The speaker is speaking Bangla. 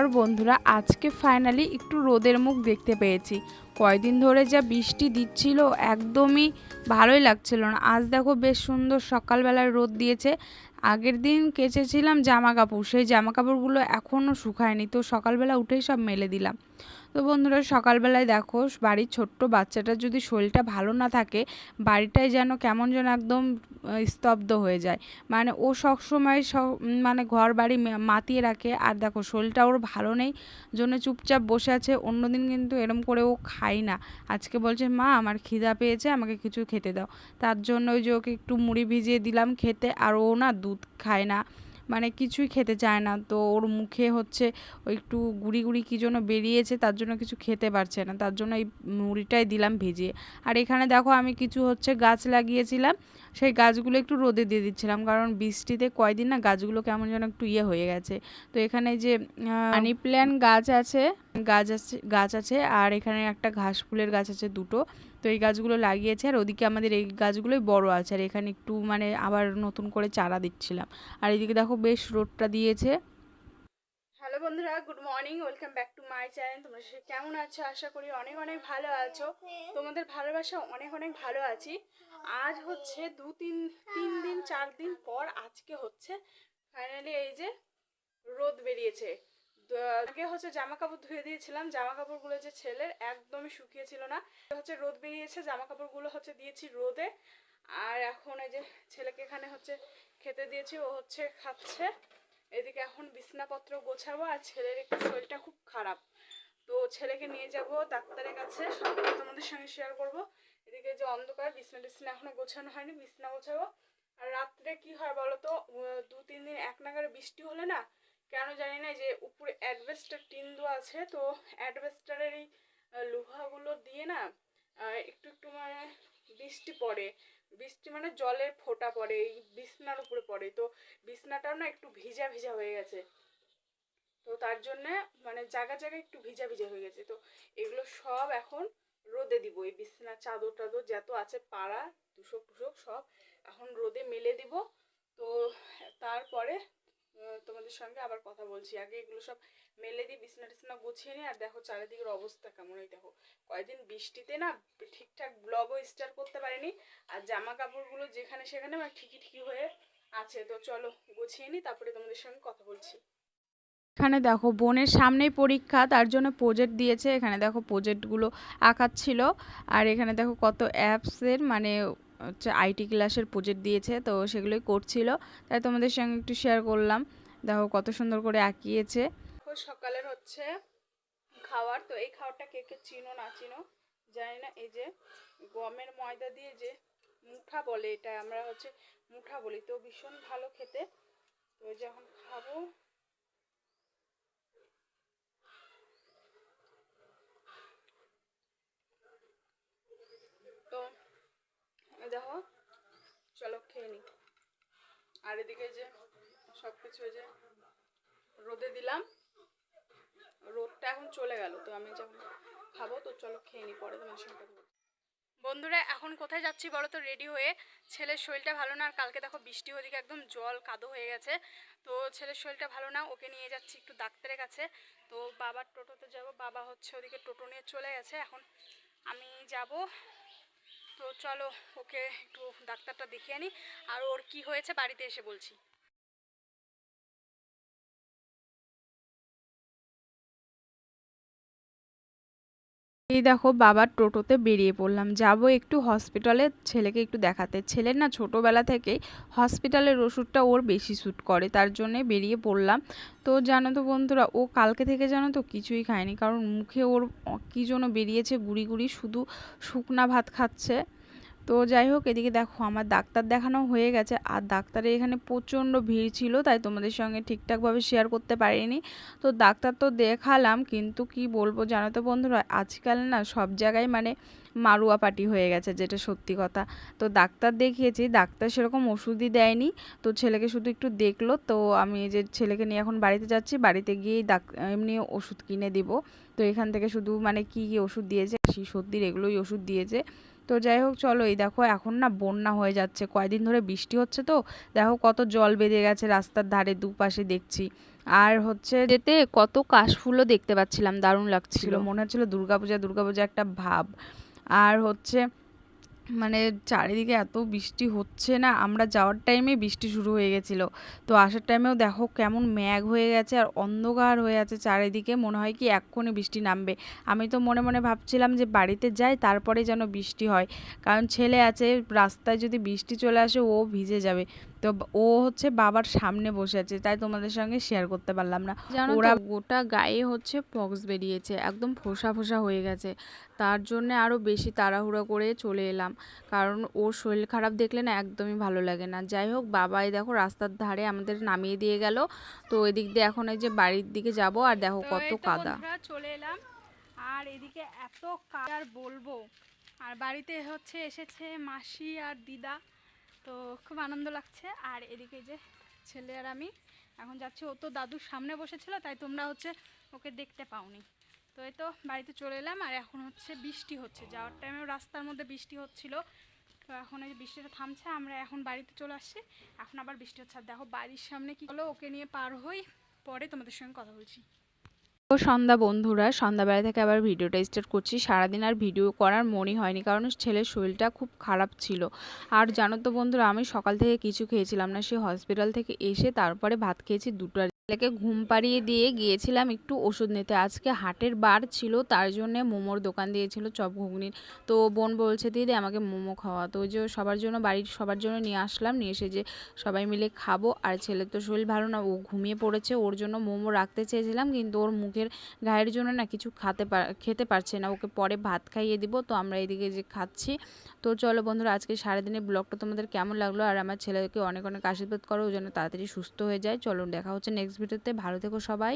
পর বন্ধুরা আজকে ফাইনালি একটু রোদের মুখ দেখতে পেয়েছি। কয়দিন ধরে যা বৃষ্টি দিচ্ছিল, একদমই ভালোই লাগছিল না। আজ দেখো বেশ সুন্দর সকালবেলায় রোদ দিয়েছে। আগের দিন কেচেছিলাম জামা কাপড় সেই জামা কাপড়গুলো এখনও শুকায়নি। তো সকালবেলা উঠেই সব মেলে দিলাম। তো বন্ধুরা, সকালবেলায় দেখো বাড়ির ছোট্ট বাচ্চাটার যদি শরীরটা ভালো না থাকে, বাড়িটাই যেন কেমন যেন একদম স্তব্ধ হয়ে যায়। মানে ও সবসময় সব মানে ঘর বাড়ি মাতিয়ে রাখে। আর দেখো শরীরটা ওর ভালো নেই, জন্য চুপচাপ বসে আছে। অন্যদিন কিন্তু এরম করে ও খায় না। আজকে বলছে, মা, আমার খিদা পেয়েছে, আমাকে কিছু খেতে দাও। তার জন্য ওই যে ওকে একটু মুড়ি ভিজিয়ে দিলাম খেতে, আর ও না দুধ খায় না। মানে কিছুই খেতে চায় না। তো ওর মুখে হচ্ছে ওই একটু গুড়ি গুড়ি কী জন্য বেরিয়েছে তার জন্য কিছু খেতে পারছে না। তার জন্য এই মুড়িটাই দিলাম ভিজিয়ে আর এখানে দেখো আমি কিছু হচ্ছে গাছ লাগিয়েছিলাম সেই গাছগুলো একটু রোদে দিয়ে দিচ্ছিলাম কারণ বৃষ্টিতে কয়দিন না গাছগুলো কেমন যেন একটু ইয়ে হয়ে গেছে। তো এখানে যে মানি প্ল্যান্ট গাছ আছে। গাছ আছে গাছ আছে আর এখানে একটা ঘাস ফুলের গাছ আছে দুটো। তো এই গাছগুলো লাগিয়েছে আর ওদিকে আমাদের এই গাছগুলোই বড় আছে আর এখানে একটু মানে আবার নতুন করে চারা দিচ্ছিলাম। আর এদিকে দেখো বেশ রোদটা দিয়েছে। হ্যালো বন্ধুরা, good morning, welcome back to my channel. তোমরা সে কেমন আছো? আশা করি অনেক অনেক ভালো আছো। তোমাদের ভালোবাসা অনেক অনেক ভালো আছি। আজ হচ্ছে দু তিন তিন দিন, চার দিন পর আজকে হচ্ছে ফাইনালি এই যে রোদ বেরিয়েছে। আগে হচ্ছে জামা কাপড় ধুয়ে দিয়েছিলাম। জামা কাপড়গুলো যে ছেলের একদমই শুকিয়েছিল না। হচ্ছে রোদ বেরিয়েছে জামা কাপড়গুলো হচ্ছে দিয়েছি রোদে। আর এখন এই যে ছেলেকে এখানে হচ্ছে খেতে দিয়েছি, ও হচ্ছে খাচ্ছে। এদিকে এখন বিছনাপত্র গোছাবো আর ছেলের একটু শরীরটা খুব খারাপ। তো ছেলেকে নিয়ে যাব ডাক্তারের কাছে সবটা তোমাদের সঙ্গে শেয়ার করব। এদিকে যে অন্ধকার, বিছনা টিছনা এখনও গোছানো হয়নি, বিছনা গোছাবো। আর রাত্রে কি হয় বলো তো দু তিন দিন এক নাগারে বৃষ্টি হলে না কেন জানি না যে উপরে অ্যাডভেস্টার টিন দেওয়া আছে, তো অ্যাডভেস্টারের এই লোহাগুলো দিয়ে না একটু একটু মানে বৃষ্টি পড়ে। বৃষ্টি মানে জলের ফোঁটা পড়ে, এই বিছনার উপরে পড়ে। তো বিছনাটাও না একটু ভিজা ভিজা হয়ে গেছে। তো তার জন্যে মানে জায়গা জায়গায় একটু ভিজা ভিজা হয়ে গেছে। তো এগুলো সব এখন রোদে দিব। এই বিছনার চাদর টাদর যত আছে, পাড়া, তুষক টুসক সব এখন রোদে মেলে দিব। তো তারপরে তোমাদের সঙ্গে আবার কথা বলছি। আগে এগুলো সব মেলে দিয়ে বিছনা টিছনা গুছিয়ে নিই আর দেখো চারিদিকের অবস্থা কেমন এই দেখো। কয়েকদিন বৃষ্টিতে না ঠিকঠাক ব্লগও স্টার্ট করতে পারিনি। আর জামা কাপড়গুলো যেখানে সেখানে মানে ঠিকই ঠিকই হয়ে আছে। তো চলো গুছিয়ে নিই, তারপরে তোমাদের সঙ্গে কথা বলছি। এখানে দেখো বোনের সামনেই পরীক্ষা, তার জন্য প্রজেক্ট দিয়েছে। এখানে দেখো প্রজেক্টগুলো আঁকাচ্ছিল। আর এখানে দেখো কত অ্যাপসের মানে হচ্ছে আইটি ক্লাসের প্রজেক্ট দিয়েছে, তো সেগুলোই করছিল। তাই তোমাদের সঙ্গে একটু শেয়ার করলাম। দেখো কত সুন্দর করে আঁকিয়েছে। সকালের হচ্ছে খাওয়ার, তো এই খাওয়ারটা কে কে চিনো না চিনো জানি না। এই যে গমের ময়দা দিয়ে যে মুঠা বলে এটা, আমরা হচ্ছে মুঠা বলি, তো ভীষণ ভালো খেতে। তো এই যে এখন খাব। তো দেখো। চলো খেয়ে নিই আর এদিকে যে সব কিছু যে রোদে দিলাম। রোদটা এখন চলে গেল, তো আমি যখন খাব, তো চলো খেয়ে নিই পরে তোমার সঙ্গে বন্ধুরা, এখন কোথায় যাচ্ছি বলো তো? রেডি হয়ে ছেলের শরীরটা ভালো না, আর কালকে দেখো বৃষ্টি ওদিকে একদম জল কাদো হয়ে গেছে। তো ছেলের শরীরটা ভালো না, ওকে নিয়ে যাচ্ছি একটু ডাক্তারের কাছে। তো বাবার টোটোতে যাব, বাবা হচ্ছে ওদিকে টোটো নিয়ে চলে গেছে। এখন আমি যাব তো চলো ওকে একটু ডাক্তারটা দেখিয়ে আনি। আর ওর কি হয়েছে বাড়িতে এসে বলছি। এই দেখো বাবার টোটোতে বেরিয়ে পড়লাম। যাব একটু হসপিটালে ছেলেকে একটু দেখাতে। ছেলের না ছোটোবেলা থেকেই হসপিটালের ওষুধটা ওর বেশি স্যুট করে, তার জন্যে বেরিয়ে পড়লাম। তো জানো তো বন্ধুরা, ও কালকে থেকে জানো তো কিছুই খায়নি, কারণ মুখে ওর কী জন্য বেরিয়েছে গুড়ি গুড়ি, শুধু শুকনা ভাত খাচ্ছে। তো যাই হোক, এদিকে দেখো আমার ডাক্তার দেখানো হয়ে গেছে। আর ডাক্তারের এখানে প্রচণ্ড ভিড় ছিল, তাই তোমাদের সঙ্গে ঠিকঠাকভাবে শেয়ার করতে পারিনি। তো ডাক্তার তো দেখালাম, কিন্তু কি বলব জানো তো বন্ধুরা, আজকাল না সব জায়গায় মানে মারুয়া পাটি হয়ে গেছে, যেটা সত্যি কথা। তো ডাক্তার দেখিয়েছি, ডাক্তার সেরকম ওষুধই দেয়নি। তো ছেলেকে শুধু একটু দেখল, তো আমি যে ছেলেকে নিয়ে এখন বাড়িতে যাচ্ছি, বাড়িতে গিয়েই ডাক, এমনি ওষুধ কিনে দিব। তো এখান থেকে শুধু মানে কি কী ওষুধ দিয়েছে সর্দির এগুলোই ওষুধ দিয়েছে। তো যাই হোক চলো এই দেখো এখন না বন্যা হয়ে যাচ্ছে। কয়দিন ধরে বৃষ্টি হচ্ছে তো। দেখো কত জল বেঁধে গেছে রাস্তার ধারে দুপাশে দেখছি। আর হচ্ছে যেতে কত কাশফুলও দেখতে পাচ্ছিলাম দারুণ লাগছিল। মনে হচ্ছিল দুর্গাপূজা দুর্গাপূজা একটা ভাব। আর হচ্ছে মানে চারিদিকে এত বৃষ্টি হচ্ছে না, আমরা যাওয়ার টাইমে বৃষ্টি শুরু হয়ে গেছিল। তো আসার টাইমেও দেখো কেমন ম্যাগ হয়ে গেছে আর অন্ধকার হয়ে আছে চারিদিকে, মনে হয় কি এক্ষুনি বৃষ্টি নামবে। আমি তো মনে মনে ভাবছিলাম যে বাড়িতে যাই, তারপরে যেন বৃষ্টি হয়। কারণ ছেলে আছে, রাস্তায় যদি বৃষ্টি চলে আসে ও ভিজে যাবে। তো ও হচ্ছে বাবার সামনে বসে আছে তাই তোমাদের সঙ্গে শেয়ার করতে পারলাম না। জানো ওরা গোটা গায়ে হচ্ছে পক্স বেরিয়েছে একদম ফোসা ফোসা হয়ে গেছে। তার জন্য আরও বেশি তাড়াহুড়ো করে চলে এলাম কারণ ওর শরীর খারাপ দেখলে না একদমই ভালো লাগে না। যাই হোক বাবাই দেখো রাস্তার ধারে আমাদের নামিয়ে দিয়ে গেল তো এদিক দিয়ে এখন এই যে বাড়ির দিকে যাব আর দেখো কত কাদা। চলে এলাম আর এদিকে এত কাদা বলব। আর বাড়িতে হচ্ছে এসেছে মাসি আর দিদা। তো খুব আনন্দ লাগছে। আর এদিকে যে ছেলে আর আমি এখন যাচ্ছি। ও তো দাদুর সামনে বসেছিল, তাই তোমরা হচ্ছে ওকে দেখতে পাওনি। তো এই তো বাড়িতে চলে এলাম, আর এখন হচ্ছে বৃষ্টি হচ্ছে। যাওয়ার টাইমেও রাস্তার মধ্যে বৃষ্টি হচ্ছিল। তো এখন এই বৃষ্টিটা থামছে, আমরা এখন বাড়িতে চলে আসছি। এখন আবার বৃষ্টি হচ্ছে। আর দেখো বাড়ির সামনে কি হলো, ওকে নিয়ে পার হই পরে তোমাদের সঙ্গে কথা বলছি। সন্ধ্যা বন্ধুরা, সন্ধ্যাবেলা থেকে আবার ভিডিওটা স্টার্ট করছি। সারাদিন আর ভিডিও করার মনে হয়নি, কারণ ছেলের শরীরটা খুব খারাপ ছিল। আর জানো তো বন্ধুরা, আমি সকাল থেকে কিছু খেয়েছিলাম না, সে হসপিটাল থেকে এসে তারপরে ভাত খেয়েছি, দুটো ছেলেকে ঘুম পাড়িয়ে দিয়ে গিয়েছিলাম একটু ওষুধ নিতে। আজকে হাটের বার ছিল, তার জন্য মোমোর দোকান দিয়েছিল চপ ঘুগনির তো বোন বলছে, দিদি, আমাকে মোমো খাওয়া তো যে সবার জন্য, বাড়ির সবার জন্য নিয়ে আসলাম, নিয়ে এসে যে সবাই মিলে খাব। আর ছেলের তো শরীর ভালো না, ও ঘুমিয়ে পড়েছে, ওর জন্য মোমো রাখতে চেয়েছিলাম, কিন্তু ওর মুখের গায়ের জন্য না কিছু খাতে খেতে পারছে না। ওকে পরে ভাত খাইয়ে দিব, তো আমরা এদিকে যে খাচ্ছি। তো চলো বন্ধুরা আজকে সারাদিনের ব্লগটা তোমাদের কেমন লাগল? আর আমার ছেলেকে অনেক অনেক আশীর্বাদ করো, যেন তাড়াতাড়ি সুস্থ হয়ে যায়। চলো, দেখা হচ্ছে নেক্সট ভিডিওতে ভালো থেকো সবাই।